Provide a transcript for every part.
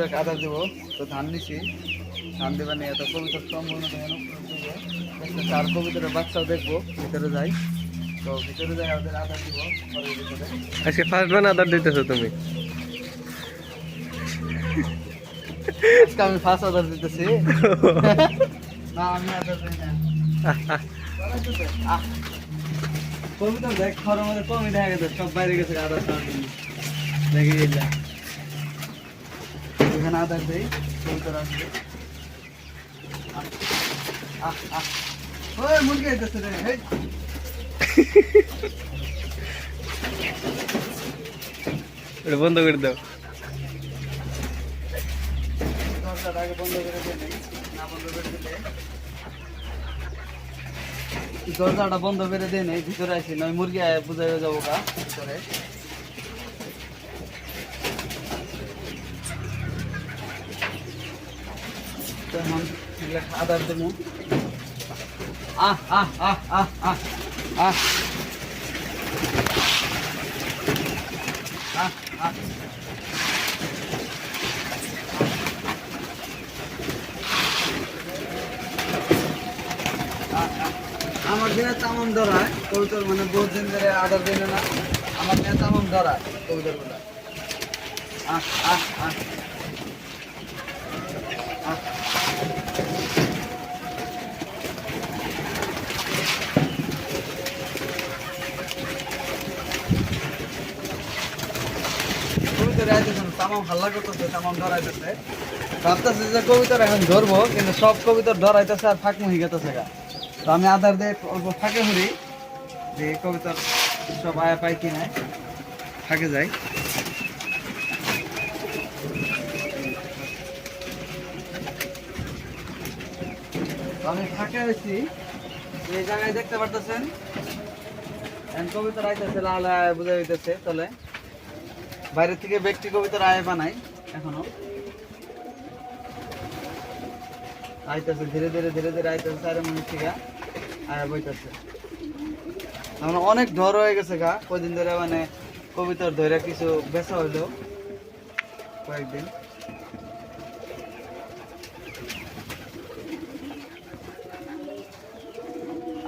উপরে আদার দেবো। তো ধান নিছি। ধান দেবা নিয়ে তো কবিতার সম্পূর্ণ আর কবিতার বাচ্চাও দেখব ভিতরে যাই। তো ভিতরে যাই ওদের আদার দিব আজকে ফার্স্ট বার আদার দিতেছো তুমি। আজকে আমি ফার্স্ট আদার দিতেছি। না আমি আদার দিই না। কবিতা দেখ মধ্যে কমই দেখা গেছে সব বাইরে গেছে জন্য। দেখে এখানে কবিতা রাখবে আহ, আহ, আহ। ওই মুরগি আইতেছে রে হেই। এটা বন্ধ করে দাও দরজাটা আগে বন্ধ করে দিয়ে নেই না বন্ধ করে দিলে দরজাটা বন্ধ করে দিয়ে নেই ভিতরে আসি নয় মুরগি বুঝাই যাব কা ভিতরে এগুলা আদার দেবো। আহ আহ আহ আহ আহ আহ। আহ আহ। আমার দিনে তামাম ধরায়, কবিতর মানে বহুত দিন ধরে আদার দিনে না। আমার দিনে তামাম ধরায় কবিতরগুলা আহ আহ আহ আহ। কবিতর আইতেছে না, তামাম হাল্লা যে কবিতার এখন ধরবো, কিন্তু সব কবিতার ধরাইতেছে আর ফাঁক মুহি গেতেছে গা। তো আমি আধার দিয়ে অল্প ফাঁকে হরি যে কবিতার সব আয়া পাই কি নাই, ফাঁকে যাই। আমি ফাঁকে হয়েছি এই জায়গায় দেখতে পারতেছেন, এখন কবিতার আইতেছে লাল বোঝা হইতেছে তাহলে বাইরে থেকে ব্যক্তি কবিতার আয় বানাই, এখনও। আইতেছে, ধীরে ধীরে ধীরে ধীরে আইতেছে চার মিনিট থেকে আয়া বইতেছে। আমরা অনেক ঢর হয়ে গেছে গা কয়দিন ধরে মানে কবিতার ধরে কিছু বেচা হইল, কয়েকদিন।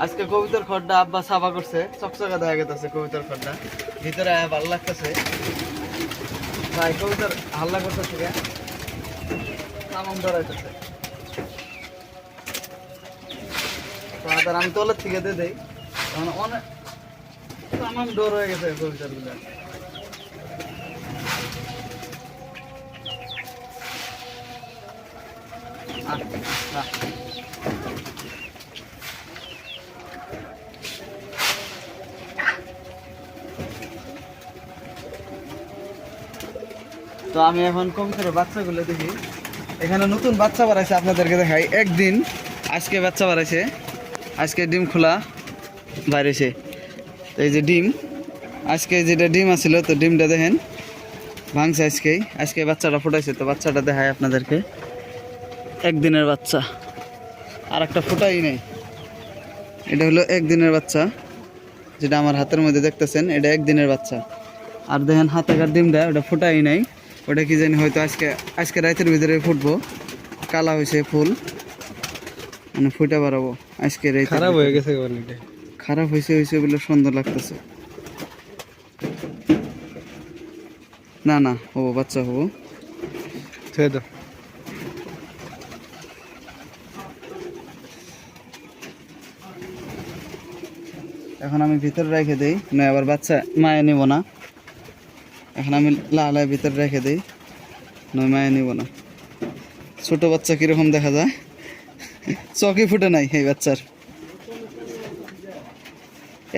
আজকে কবিতার খড়টা আব্বা সাফা করছে, চকচকা দেখা গেছে কবিতার খড়টা। ভিতরে আয়া ভালো লাগতেছে। ভাই, কবিতার হাল্লা করতেছে কে তামাম ধরাইতেছে। তো আদার আমি তলের থেকে দিয়ে দেই। তখন অনেক তামাম ডোর হয়ে গেছে কবিতারগুলা তো আমি এখন কবিতার বাচ্চাগুলো দেখি। এখানে নতুন বাচ্চা বাড়াইছে আপনাদেরকে দেখাই। একদিন আজকে বাচ্চা বাড়াইছে। আজকে ডিম খোলা বাইরেছে তো এই যে ডিম। আজকে যেটা ডিম আছিল, তো ডিমটা দেখেন, ভাঙছে আজকেই। আজকে বাচ্চাটা ফুটাইছে, তো বাচ্চাটা দেখায় আপনাদেরকে। একদিনের বাচ্চা। আর একটা ফুটাই নেই। এটা হলো একদিনের বাচ্চা। যেটা আমার হাতের মধ্যে দেখতেছেন, এটা একদিনের বাচ্চা। আর দেখেন হাতাকার ডিমটা, ওটা ফুটাই নাই। ওটা কি জানি হয়তো আজকে আজকে রাতের ভিতরে ফুটবো। কালা হয়েছে ফুল। মানে ফুটা বাড়াবো আজকে খারাপ হয়ে গেছে খারাপ হয়েছে হয়েছে বলে সুন্দর লাগতেছে। না না হব বাচ্চা হব। দাও। এখন আমি ভিতরে রেখে দিই নয় আবার বাচ্চা মায়ে নিব না। এখন আমি লালায় ভিতরে রেখে দিই, নয় মায়ে নিব না। ছোট বাচ্চা কীরকম দেখা যায়? চকি ফুটে নাই এই বাচ্চার।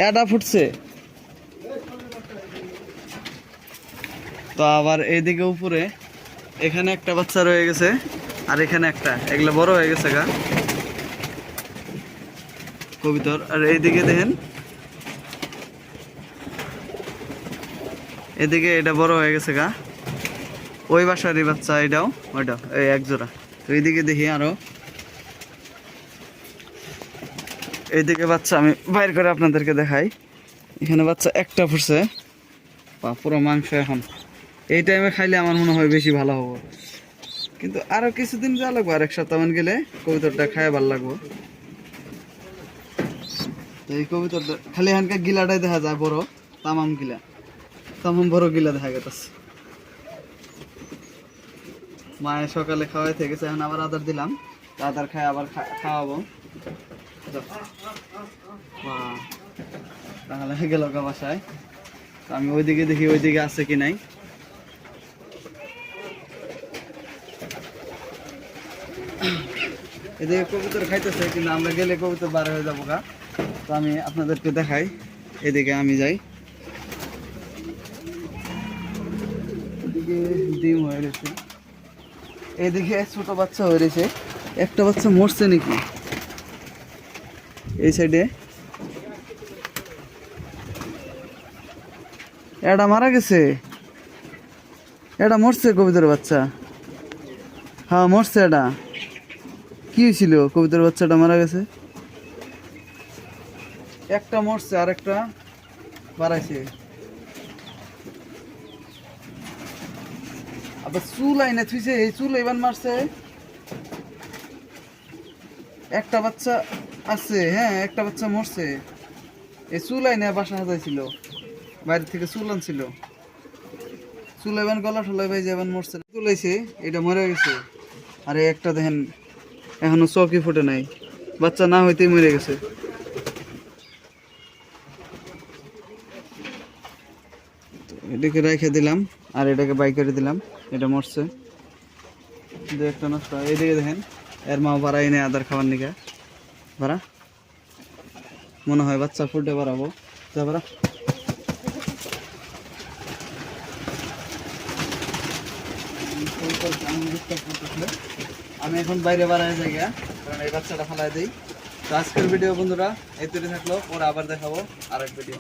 এটা ফুটছে। তো আবার এইদিকে উপরে, এখানে একটা বাচ্চা রয়ে গেছে, আর এখানে একটা। এগুলো বড় হয়ে গেছে গা। কবিতর। আর এইদিকে দেখেন এদিকে এটা বড় হয়ে গেছে গা। ওই বাসারই বাচ্চা, এটাও ওইটাও এই এক জোড়া তো এইদিকে দেখি আরও। এইদিকে বাচ্চা আমি বাইর করে আপনাদেরকে দেখাই। এখানে বাচ্চা একটা ফুটছে। বা পুরো মাংস এখন। এই টাইমে খাইলে আমার মনে হয় বেশি ভালো হবে। কিন্তু আরও কিছুদিন যা লাগবো আর এক সপ্তাহ গেলে কবুতরটা খায় ভালো লাগবো। এই কবুতরটা খালি এখানকার গিলাটাই দেখা যায় বড়, তামাম গিলা। তামাম বড় গিলা দেখা গেছে মায়ের সকালে খাওয়াই থেকে এখন আবার আদার দিলাম। আদার খাই, আবার খাওয়াবো। তাহলে গেল বাসায়। তো আমি ওইদিকে দেখি, ওইদিকে আছে কি নাই। এদিকে কবুতর খাইতেছে, কিন্তু আমরা গেলে কবুতর বার হয়ে যাব গা। তো আমি আপনাদেরকে দেখাই, এদিকে আমি যাই। এদিকে ছোট বাচ্চা হয়ে গেছে একটা বাচ্চা মরছে নাকি? এই সাইডে এটা মারা গেছে। এটা মরছে কবিতার বাচ্চা। হ্যাঁ মরছে এটা কি হয়েছিল? কবিতার বাচ্চাটা মারা গেছে? একটা মরছে আর একটা বাড়াইছে আবার চুল আইনে থুইছে, এই চুল এবার মারছে। একটা বাচ্চা আছে হ্যাঁ একটা বাচ্চা মরছে। এই চুল আইনে বাসা হাজাইছিল বাইরে থেকে চুল আনছিল। চুল এবার গলা টলা ভাই যেমন মরছে। তুলাইছে এটা মরে গেছে। আরে একটা দেখেন, এখনও চকি ফুটে নাই। বাচ্চা না হইতেই মরে গেছে। এটাকে রেখে দিলাম। আর এটাকে বাইকারে দিলাম এটা মরছে। দু একটা নষ্ট। এইদিকে দেখেন এর মা বাড়াই নেই আদার খাবার নিকা। ভাড়া? মনে হয় বাচ্চা ফুটে বাড়াবো। যা বাড়া আমি এখন বাইরে বাড়ায় গিয়া, কারণ এই বাচ্চাটা ফেলাই দিই। তো আজকের ভিডিও বন্ধুরা এই তৈরি থাকল পরে আবার দেখাবো আরেক ভিডিও